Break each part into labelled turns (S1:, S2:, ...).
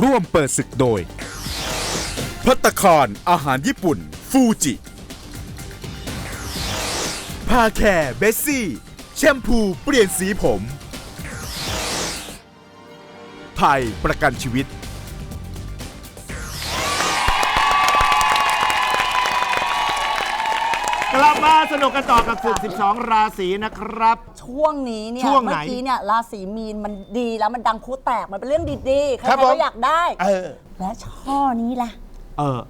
S1: ร่วมเปิดศึกโดย พัตคารอาหารญี่ปุ่น ฟูจิพาแคร์เบสซี่ แชมพูเปลี่ยนสีผม ไทยประกันชีวิต
S2: บมาสนุกกันต่อกับศึก 12 ราศีนะครับ
S3: ช่วงนี้เนี่ย
S2: ช่วงไหน
S3: เมื่อกี้เนี่ยราศีมีนมันดีแล้วมันดังพูดแตกมันเป็นเรื่องดีๆใคร
S2: ครับ
S3: ๆ
S2: ผม
S3: ก็อยากได้
S2: เออ
S3: และช่อนี้ล่ะ
S2: เออ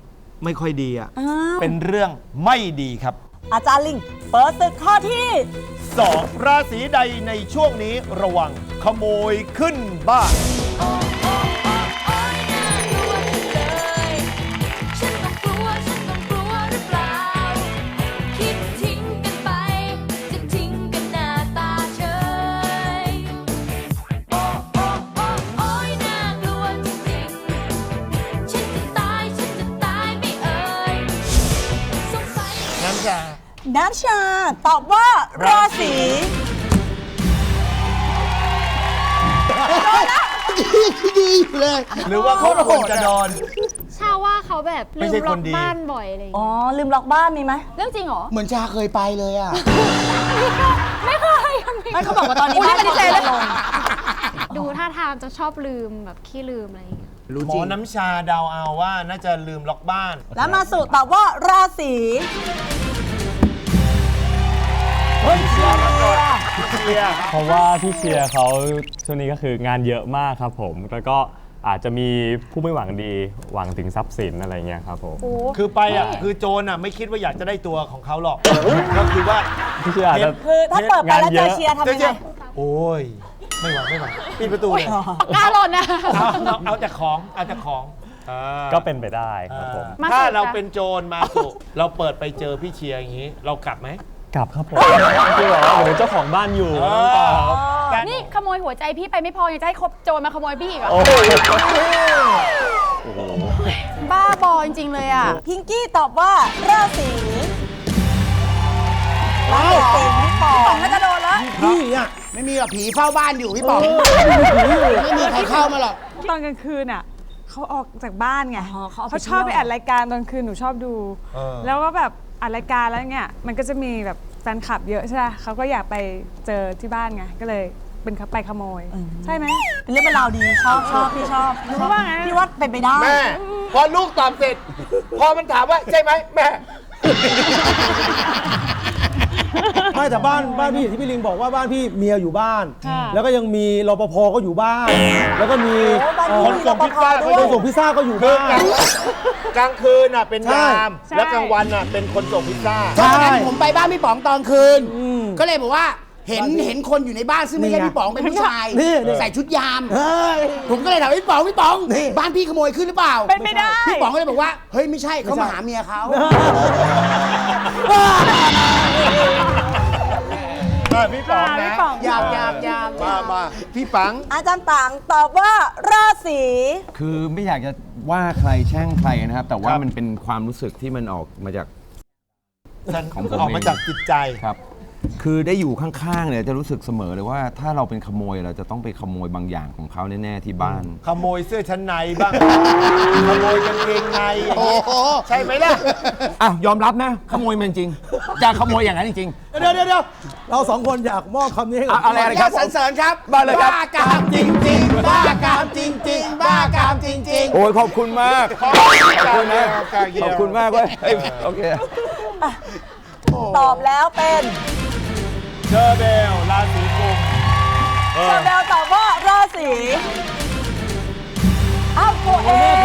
S2: ไม่ค่อยดีอะ
S3: อ้าว
S2: เป็นเรื่องไม่ดีครับ
S3: อาจารย์ลิงเปิดศึกข้อที่
S2: 2 ราศีใดในช่วงนี้ระวังขโมยขึ้นบ้าน ชา
S3: น้ำชา ตอบว่า ราศี
S4: ดีอยู่เลย
S2: หรือว่าเขาควรจะโดน
S5: ชาว่าเขาแบบ
S2: ไม่
S5: ลืม
S2: ใช่
S5: ล็
S2: ค
S5: อนก
S2: ดี
S5: บ้านบ่อยอะไรอย่าง
S3: อ๋อ
S5: เงี้ย
S3: ลืมล็อกบ้านมีไหม
S5: เรื่องจริงเหรอ
S4: เหมือนชาเคยไปเลยอะ
S5: ไม่เคย
S3: ไม่เขาบอกว่าตอนนี้
S5: อุ๊ย
S3: บ้าน
S5: ปฏิเสธเลย
S3: ลง
S5: ดูท่าทางจะชอบลืมแบบขี้ลืมอะไรอย่างเงี้ย
S2: หมอน้ำชาเดาเอาว่าน่าจะลืมล็อกบ้าน
S3: แล้วมาสู่ตอบว่าราศี
S2: เฮ้ยเชียร์กันก่อนเชียร์
S6: เพราะว่าพี่เชียร์เขาช่วงนี้ก็คืองานเยอะมากครับผม แล้วก็อาจจะมีผู้ไม่หวังดีหวังถึงทรัพย์สินอะไรเงี้ยครับผม
S2: คือไปอะคือโจรอะไม่คิดว่าอยากจะได้ตัวของเขาหรอก ก็คือว่า
S6: พี่เชียร์อาจจะ
S3: คือถ้าเปิดไปแล้วเจอเชียร์ทำ
S2: จะ
S3: ยังไง
S2: จะโอ้ย ไม่ไหวไม่ไหวปิดประตูเลย
S5: กล้าหล่นนะ
S2: เอาเอาเอาแต่ของเอาแต่ของอ่า
S6: ก็เป็นไปได้ครับผม
S5: มา
S2: ถ้า
S5: สุด
S2: เรา
S5: นะ
S2: เป็นโจรมาสุเราเปิดไปเจอพี่เชียร์อย่างนี้ เรากลับไหม
S6: กลับครับผมคือแบบว่าเหมือนเจ้าของบ้านอยู่ต้องกลับ
S2: แต่
S5: นี่ขโมยหัวใจพี่ไปไม่พอยังจะให้คบโจรมาขโมยพี่อีกเหรอ
S6: โอ้โห
S5: บ้าบอจริงๆเลยอะ
S3: พิงกี้ตอบว่าราศีราศีพี่ปองน่าจะโดนแล้ว
S4: พี่อะไม่มีหรอกผีเฝ้าบ้านอยู่พี่ป๋องไม่มีใครเข้ามาหรอก
S7: ตอนกลางคืนอะเขาออกจากบ้านไง
S3: อ๋อเขาเอาไป
S7: เขาชอบไป
S3: เที่ยว
S7: อัดรายการตอนคืนหนูชอบดู
S2: เออ
S7: แล้วก็แบบ อัดรายการแล้วเนี่ยมันก็จะมีแบบแฟนคลับเยอะใช่ไหมเขาก็อยากไปเจอที่บ้านไงก็เลยเป็นเขาไปขโมย ใช่ไหม
S3: เป็นเรื่องเป็นราวดีชอบชอบพี่ชอบ
S7: รู้ว่าไง
S3: พี่ว่าเป็นไปได้
S2: แม่ พอลูกตอบเสร็จ พอมันถามว่าใช่ไหมแม่
S8: ไม่แต่บ้านบ้านพี่ที่พี่ลิงบอกว่าบ้านพี่เมียอยู่บ้าน
S7: ค่ะ
S8: แล้วก็ยังมีรปภก็อยู่บ้าน แล้วก็มี
S3: โอ้บ้านพี่
S8: เอ่อ
S3: มีรปภด้วย
S8: คนส่งพิซซ่าก็อยู่
S2: คือ
S8: บ้าน
S2: กลางคืนน่ะเป็น
S8: ใช่
S2: ยามแล้วกลางวันน่ะเป็นคนส่งพิซซ่า
S4: ตอนนั้นผมไปบ้านพี่ป๋องตอนคืน
S8: อืม
S4: ก็เลยบอกว่าเห็นเห็นคนอยู่ในบ้านซึ่งไม่ใช่
S8: นี่ไง
S4: พี่ป๋องเป็นผู้ชาย
S8: นี่นี่
S4: ใส่ชุดยาม
S8: เฮ้ย
S4: ผมก็เลยถามพี่ป๋องพี่ป๋อง
S8: นี่
S4: บ้านพี่ขโมยขึ้นหรือเปล่า
S7: เป็นไม่ได้
S4: พี่ป๋องก็เลยบอกว่าเฮ้ยไม่ใช่เขามาหาเมียเขา
S2: พี่ป๋องนะ
S7: พี่ป๋อง
S4: อยากอยากอยาก
S2: มามาพี่ปัง
S3: อาจารย์ต่างตอบว่าราศี
S9: คือไม่อยากจะว่าใครแช่งใครนะครับ แต่ว่า
S2: ครับ
S9: มันเป็นความรู้สึกที่มันออกมาจาก ของผม
S2: ออกมา
S9: เอง
S2: จากจิตใจ
S9: ครับ คือได้อยู่ข้างๆเนี่ยจะรู้สึกเสมอเลยว่าถ้าเราเป็นขโมยเราจะต้องไปขโมยบางอย่างของเขาแน่ๆที่บ้าน
S2: ขโมยเสื้อชั้นในบ้าง ขโมยกางเกงในอย่าง
S4: โอ้
S2: นี้
S4: โห
S2: ใช่ไหมล่ะ
S9: อ้าวยอมรับนะ ขโมยมันจริง จะขโมยอย่างนั้นจริง
S8: เดี๋ยวเดี๋ยวเดี๋ยวเราสองคนอยากมอบคำนี้ให้กับ
S9: อะอะไรอะไร
S4: ยอดสรรเสริญครับ
S9: มาเลยครับ
S4: บ้ากามจริง ๆ บ้ากามจริง ๆ บ้ากามจริง
S9: ๆ โอ้ยขอบคุณมากขอบคุณนะ
S2: กาเยียว
S9: ขอบคุณมากเว้ยเอ้ยโอเค
S3: ตอบแล้วเป็น
S2: เชอร์เบลราศีกุมเออ
S3: ชาแนลตอบว่าราศีอ้าวตัวเอง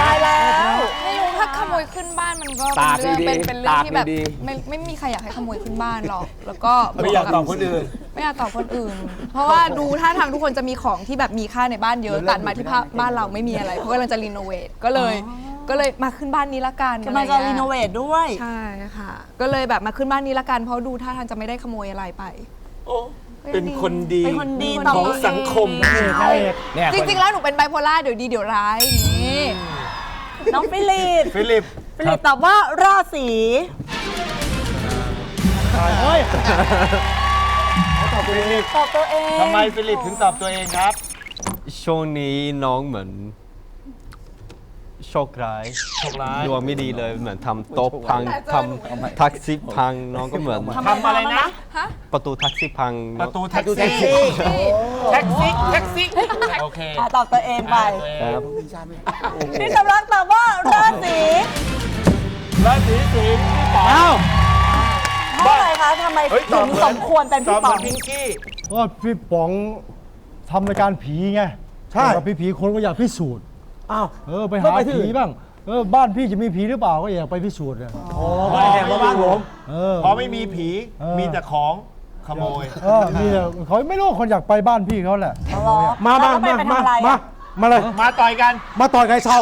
S3: ตายแล้ว
S10: ไม่รู้ถ้าขโมยขึ้นบ้านมันก็
S9: ตาก
S10: เป็นเรื่อง
S9: ดีๆ
S10: เป็นเป็นเรื่องที่แบบ
S9: ตากดี
S10: ไม่ไม่มีใครอยากให้ขโมยขึ้นบ้านหรอก แล้วก็
S2: ไม่อยากตอบคนอื่น
S10: ไม่อยากตอบคนอื่น เพราะว่าดูท่าทางทุกคนจะมีของที่แบบมีค่าในบ้านเยอะตัดมาที่ภาบ้านเราไม่มีอะไร เพราะกำลังจะรีโนเวทก็เลย ก็เลยมาขึ้นบ้านนี้ละกัน
S3: กำลังจะ
S10: อไเงี้ย
S3: รีโนเวทด้วย
S10: ใช่ค่ะ ก็เลยแบบมาขึ้นบ้านนี้ละกันเพราะดูท่าทางจะไม่ได้ขโมยอะไรไป
S2: โอ้เป็นคนดี
S3: เป็นคนดี
S10: เป็น
S3: ตอบ
S2: ของ
S3: ตัวเอง
S2: สังคม
S9: เนี่ย
S10: จริงๆ แล้วหนูเป็นไบโพล่าเดี๋ยวดีเดี๋ยวร้ายอย่างนี้
S3: น้องฟิลิป
S2: ฟิลิป
S3: ฟิลิปตอบว่าราศี
S2: เฮ้ยตอบฟิลิป
S3: ตอบตัวเอง
S2: ทำไมฟิลิปถึงตอบตัวเองครับ
S6: ช่วงนี้น้องเหมือน
S11: โชคร้าย ดวงไม่ดีเลยเหมือนทำโต๊ะพังทำแท็กซี่พังน้องก็เหมือน
S2: ทำอะไรนะ
S11: ประตูแท็กซี่พัง
S2: ประตูแท็กซี่แท็กซี่แท็กซี่โอเค
S3: อะตอบตัวเองไป
S11: ครับ
S3: พี่สำรักตอบว่าราศี
S2: ราศีสิงห์พี่ป๋อง
S3: เพราะอะไรคะทำไม
S2: เฮ้ยต
S3: ถึ
S2: อบ
S3: ง
S2: เหมือน
S3: สมควรเป็น
S2: ตอ
S3: พี่
S2: บเห
S3: ป๋
S2: มื
S3: อ
S2: องนพิงกี้
S8: ก็พี่ป๋องทำรายการผีไงใช่พี่ผีคนก็อยากพิสูจน์ อ้าวเออไปหาผีบ้างเออบ้านพี่จะมีผีหรือเปล่าก็อยากไปพิสูจน์อะก็แสดงว่าบ้านผมเออ
S2: พอไม่มีผีมีแต่ของขโมย
S8: เออมีแต่เขาไม่รู้คนอยากไปบ้านพี่เขาแหละ
S3: มา
S8: มา
S3: มา
S8: มา
S3: มา
S8: มาเลย
S2: มาต่อยกัน
S8: มาต่อยไก่เซา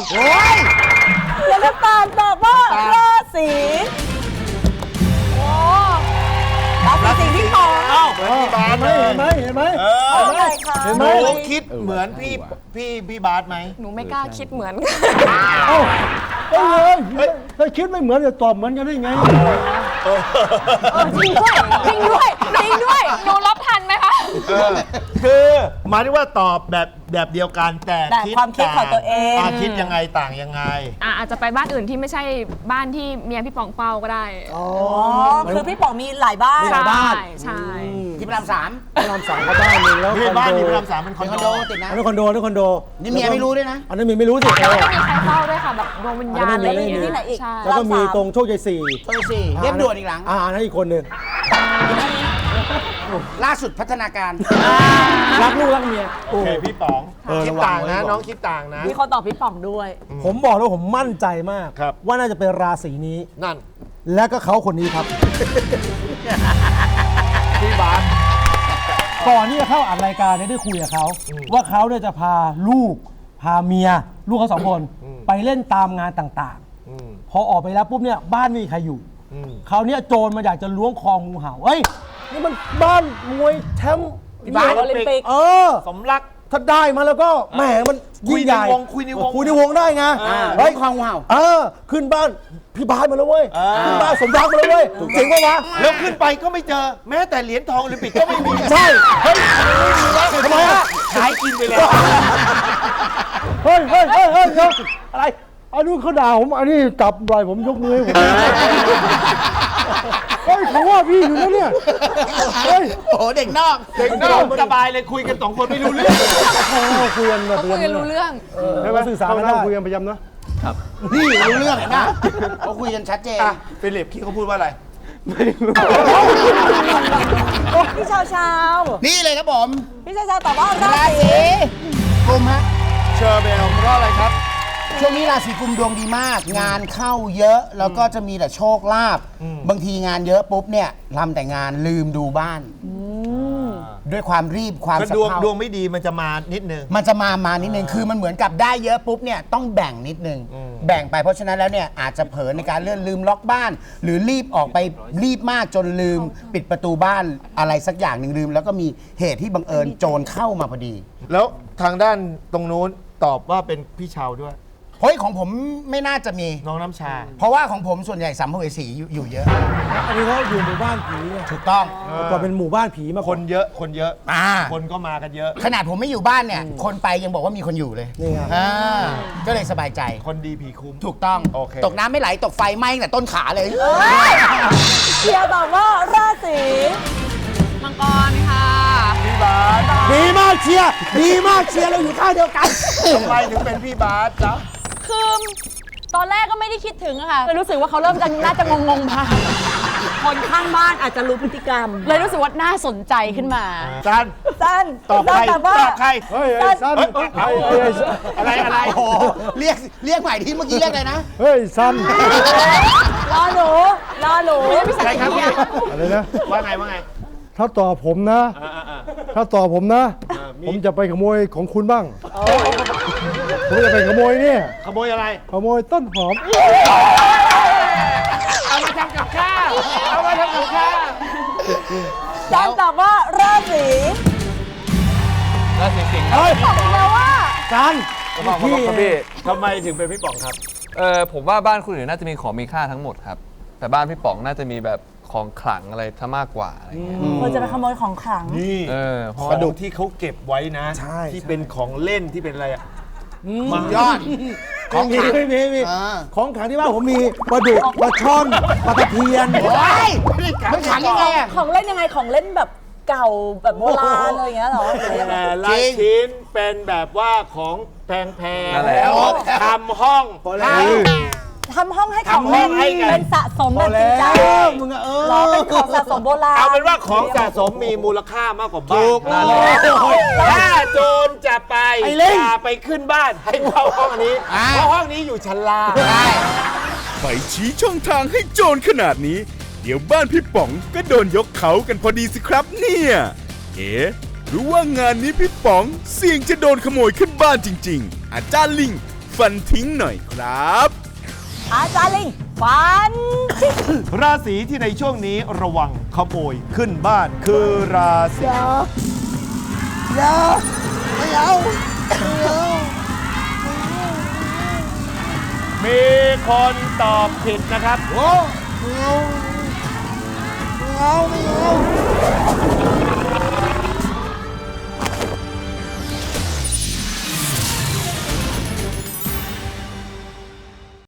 S3: แล้วก็ปานบอกว่าราศีโอ้ราศีสิที่สอง
S2: เอ้าเห็น
S8: ไหม
S2: เห็
S8: นไหมเห็นไหม
S2: เออ
S8: เห็น
S2: ห
S8: ไหม
S2: นูคิดเหมือนพี่พี่พี่บาสไหม
S5: หนูไม่กล้าคิดเหมือน
S8: เอ้าเอ้ยเฮ้ยถ้าคิดไม่เหมือนจะตอบเหมือนกันได้ไง
S5: จริงด้วยจริงด้วยจริงด้วยหนูรับทันไหมคะ
S2: เออคือหมายถึงว่าตอบแบบแบบเดียวกันแต่
S3: แต่ความคิดของตัวเองา
S2: คิดยังไงต่างยังไง
S5: อะอาจจะไปบ้านอื่นที่ไม่ใช่บ้านที่เมียพี่ปองเป้าก็ได้
S3: อ๋อคือพี่ป๋องมีหลายบ้าน
S5: ใช่ใช่
S4: ที่ พระรามสาม
S8: พระรามสามเขาบ้านหนึ่งแล้ว
S2: พี่
S8: คอน
S2: บ้าน
S8: โด
S2: นี่พระรามสามเป็นค
S4: ค
S2: อ
S4: อนน
S2: โด
S4: โดติดนะ
S8: อันนี้คอนโดอันนี้คอนโด
S4: นี่เมียไม่รู้ด้วยนะ
S8: อันนี้เมียไม่รู้สิ
S5: แล้วไม่มีใครเฝ้าด้วยค่ะแบบดวงวิญญาณอะไรอย่างเงี้ย
S3: ที่ไหนอีก
S5: ใช่
S8: แล้วก็มีตรงโชคชัยสี่
S4: โทรสี่เรียบด่วนอีกหลัง
S8: อ่าอันนั้นอีกคนหนึ่ง
S4: ล่าสุดพัฒนาการ
S8: รักลูกรักเมีย
S2: โอเคพี่ป๋อง
S8: เออ
S2: คิด
S8: ระวัง
S2: ต่างนะ
S8: ไว้ก่อน
S2: น้องคิดต่างนะ
S3: มีคนตอบพี่ป๋องด้วย
S8: ผมบอกแล้ววาผมมั่นใจมาก
S2: ครับ
S8: ว่าน่าจะเป็นราศีนี้
S2: นั่น
S8: และก็เขาคนนี้ครับ
S2: พี่บาส
S8: ก่อนที่จะเข้าอัดรายการเนี่ยได้คุยกับเขาว่าเขาเนี่ยจะพาลูกพาเมีย ลูกเขาสองคนไปเล่นตามงานต่าง
S2: อืม
S8: ๆพอออกไปแล้วปุ๊บเนี่ยบ้านไม่มีใครอยู่
S2: อืม
S8: คราวเนี้ยโจรมันอยากจะล้วงคองูเห่าเอ้ยนี่มันบ้านมวยแชมป์
S2: ที่บ้าน
S3: โอลิมปิก
S8: เออ
S2: สมรัก
S8: ถ้าได้มาแล้วก็แหมมัน
S2: คุย
S8: งใหญ่
S2: ในวงคุยในวง
S8: คุยในวงได้ไง
S2: อ่า
S8: เฮ้ย
S4: ความงูเห่า
S8: เออขึ้นบ้านพี่บาสมาแล้วเว้ย
S2: อ่า
S8: ขึ้นบ้านสมรักมาแล้วเว้ยเจ๋งปะวะ
S2: แล้วขึ้นไปก็ไม่เจอ แม้แต่เหรียญทองโอลิมปิกก็ไม่มี
S8: ใช่เฮ้ยทำไมอะ
S2: ขายกินไปแล้ว
S8: เฮ้ยเฮ้ยเฮ้ยเฮ้ยเดี๋ยวอะไรอันนู้นเขาด่าผม อันนี้จับไหล่ผมยกมือให้ผม เฮ้ยเขาว่าพี่อยู่นะเนี่ย เฮ้ย
S4: โอ้โหเด็กนอก
S2: เด็กนอกสบายเลยคุยกันสองคนไม่รู้เรื่อง
S8: เขาคุยกันแบบ
S5: คุยกันรู้เรื่อง
S8: ใช่ไหมสื่อสารกันได้คุยกันประจำนะ
S4: นี่รู้เรื่องเห็นไหมเขาคุยกันชัดเจน
S2: อะฟิลิปคิดเขาพูดว่าอะไร
S3: พี่เชาเชา
S4: นี่เลยครับผม
S3: พี่เชาเชาตอบว่ารา
S4: รา
S3: ศี
S4: ศีกุมฮะ
S2: เชอร์เบลเพราะอะไรครับ
S4: ช่วงนี้ราศีกุมดวงดีมาก งานเข้าเยอะแล้วก็จะมีแต่โชคลาภบางทีงานเยอะปุ๊บเนี่ยทำแต่งานลืมดูบ้าน ด้วยความรีบความ
S2: ก็
S4: สะ
S2: ดวง
S4: เพร่า
S2: ดวงไม่ดีมันจะมานิดนึง
S4: มันจะมามานิดนึงคือมันเหมือนกับได้เยอะปุ๊บเนี่ยต้องแบ่งนิดนึงแบ่งไปเพราะฉะนั้นแล้วเนี่ยอาจจะเผลอในการเลื่อนลืมล็อกบ้าน หรือรีบออกไปรีบมากจนลืม ปิดประตูบ้านอะไรสักอย่างหนึ่งลืม แล้วก็มีเหตุที่บังเอิญโจรเข้ามาพอดี
S2: แล้วทางด้านตรงนู้นตอบว่าเป็นพี่เชาวด้วย
S4: เฮ้ยของผมไม่น่าจะมี
S2: น้องน้ำชา
S4: เพราะว่าของผมส่วนใหญ่สัมภเวสีอยู่อยู่เยอะ
S8: อันนี้เขาอยู่หมู่บ้านผีไง
S4: ถูกต้อง
S8: ก่อนเป็นหมู่บ้านผีมา
S2: ค
S8: ก่อน
S2: นเยอะคนเยอะ
S4: อ่า
S2: คนก็มากันเยอะ
S4: ขนาดผมไม่อยู่บ้านเนี่ย คนไปยังบอกว่ามีคนอยู่เลย
S8: นี่ไง
S4: อ่าก็เลยสบายใจ
S2: คนดีผีคุ้ม
S4: ถูกต้อง
S2: โอเค
S4: ตกน้ำไม่ไหล ตกไฟไหม้ตั้งแต่ต้นขาเลย
S3: เชียร์ตอบว่าราศี
S5: มังกรค่ะ
S2: พี่บาส
S8: ดีมากเชียร์ดีมากเชียร์เราอยู่ข้างเดียวกัน
S2: ทำไมถึงเป็นพี่บาสจ๊ะ
S3: คือตอนแรกก็ไม่ได้คิดถึงอะค่ะเลยรู้สึกว่าเขาเริ่มจะน่าจะงงๆมาคนข้างบ้านอาจจะรู้พฤติกรรม เลยรู้สึกว่าน่าสนใจขึ้นมา
S2: จัน
S3: สั้น
S2: ตอบใคร
S3: สั้นตอบว่า
S2: ตอบใคร
S8: เฮ้ยไอ้สั้น
S2: เฮ้ยเฮ้ยเฮ้ยอะไรอะไร
S4: โอ้โหเรียกเรียกใหม่ที่เมื่อกี้เรียกอะไรนะ
S8: เฮ้ยสั้น
S3: รอหนู รอหนู
S2: อะไรครับพี่
S8: อะไรนะ
S2: ว่าไงว่าไง
S8: ถ้าตอบผมนะถ้าตอบผมนะ
S2: มี
S8: ผมจะไปขโมยของคุณบ้าง ผมจะไปขโมยเนี่ย
S2: ขโมยอะไร
S8: ขโมยต้นหอม
S2: เอามาทำกับข้าว เอามาทำกับข้าว
S3: สั้นตอบว่าราศี
S11: ราศีสิงห์
S8: เฮ้ย
S3: บอกแล้วว่า
S8: จัน
S11: บอกครับพี่
S2: ทำไมถึงเป็นพี่ป๋องครับ
S11: เออผมว่าบ้านคุณอื่นน่าจะมีของมีค่าทั้งหมดครับ แต่บ้านพี่ป๋องน่าจะมีแบบของขลังอะไรถ้ามากกว่าอะไรเงี้ย
S3: เธอจะไปขโมยของขลัง
S2: นี่
S11: เออเพราะ
S2: ก
S11: ว่า
S2: ระดูกที่เขาเก็บไว้นะ
S8: ใช่
S2: ที่เป็นของเล่นที่เป็นอะไรอะ
S4: ยอด ของ
S8: มี
S4: ขลัง
S8: ไม่มีไม่มี
S4: อ่า
S8: ของขลังที่บ้านผมมีปลาดุกปลาช่อนปลาตะเพียน
S4: โอ้ยมันขังยังไงอะ
S3: ของเล่นยังไงของเล่นแบบเก่าแบบโบราณอะไรอย่างเงี้ยเหรอหรือยังไง
S2: แต่ละชิ้นเป็นแบบว่าของแพง
S11: นั่น
S2: ๆ
S11: แหละ
S2: แล้วทำห้อง
S3: ทำห้องให้ของ
S2: ทำห้
S3: เล่
S2: อนงให้กัน
S3: เป็นสะสมแบบจริงจัง
S8: มึงอะเออ
S3: เหรอเป็นของสะสมโบราณ
S2: เอาเป็นว่าของสะสมมีมูลค่ามากกว่าบ้าน
S11: นั่นแหละ
S2: ถ้าโจรจะไป
S8: ไอ้เล่ง
S2: อย่าไปขึ้นบ้านให้เข้าห้องนี้
S4: อ่า
S2: เพราะห้องนี้อยู่ชั้นล่าง
S1: ไปชี้ช่องทางให้โจรขนาดนี้ เดี๋ยวบ้านพี่ป๋องก็โดนยกเขากันพอดีสิครับเนี่ย เอ๋หรือว่างานนี้พี่ป๋องเสี่ยงจะโดนขโมยขึ้นบ้านจริง ๆ อาจารย์ลิง ฟันทิ้งหน่อยครับ
S3: อาจารย์ลิงฟัน
S2: ราศีที่ในช่วงนี้ระวังขโมยขึ้นบ้านคือราศีมีคนตอบผิดนะครับ
S8: ไม่เอาไม่เอา